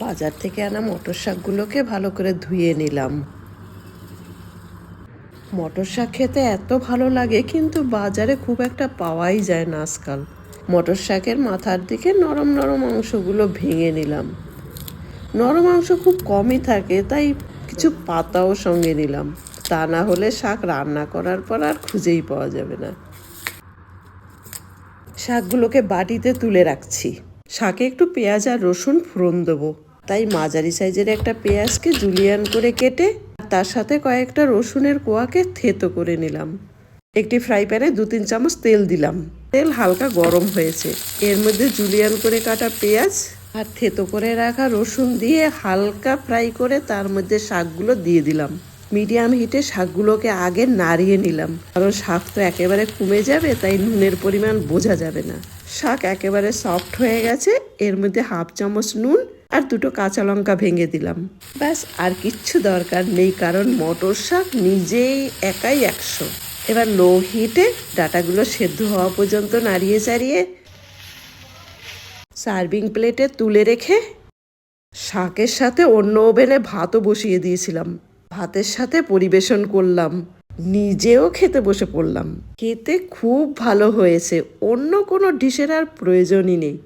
বাজার থেকে আনা মটর শাকগুলোকে ভালো করে ধুয়ে নিলাম। মটর শাক খেতে এত ভালো লাগে, কিন্তু বাজারে খুব একটা পাওয়াই যায় না আজকাল। মটর শাকের মাথার দিকে নরম নরম অংশগুলো ভেঙে নিলাম। নরম অংশ খুব কমই থাকে, তাই কিছু পাতাও সঙ্গে নিলাম। তা না হলে শাক রান্না করার পর আর খুঁজেই পাওয়া যাবে না। শাকগুলোকে বাটিতে তুলে রাখছি। শাকে একটু পেঁয়াজ আর রসুন ফোড়ন দেবো। তাই মাঝারি সাইজের একটা পেঁয়াজকে জুলিয়ান করে কেটে তার সাথে কয়েকটা রসুনের কোয়াকে থেতো করে নিলাম। একটি ফ্রাই প্যানে দু তিন চামচ তেল দিলাম। তেল হালকা গরম হয়েছে। এর মধ্যে জুলিয়ান করে কাটা পেঁয়াজ আর থেতো করে রাখা রসুন দিয়ে হালকা ফ্রাই করে তার মধ্যে শাকগুলো দিয়ে দিলাম। মিডিয়াম হিটে শাকগুলোকে আগে নাড়িয়ে নিলাম। কারণ শাক তো একেবারে কমে যাবে, তাই নুনের পরিমাণ বোঝা যাবে না। শাক একেবারে সফট হয়ে গেছে। এর মধ্যে হাফ চামচ নুন আর দুটো কাঁচা লঙ্কা ভেঙে দিলাম। ব্যাস, আর কিচ্ছু দরকার নেই, কারণ মটর শাক নিজেই একাই একশো। এবার লো হিটে ডাটাগুলো সেদ্ধ হওয়া পর্যন্ত নাড়িয়ে চাড়িয়ে সার্ভিং প্লেটে তুলে রেখে শাকের সাথে অন্য ওভেনে ভাতও বসিয়ে দিয়েছিলাম। ভাতের সাথে পরিবেশন করলাম। নিজেও খেতে বসে পড়লাম। খেতে খুব ভালো হয়েছে। অন্য কোনো ডিশের আর প্রয়োজনই নেই।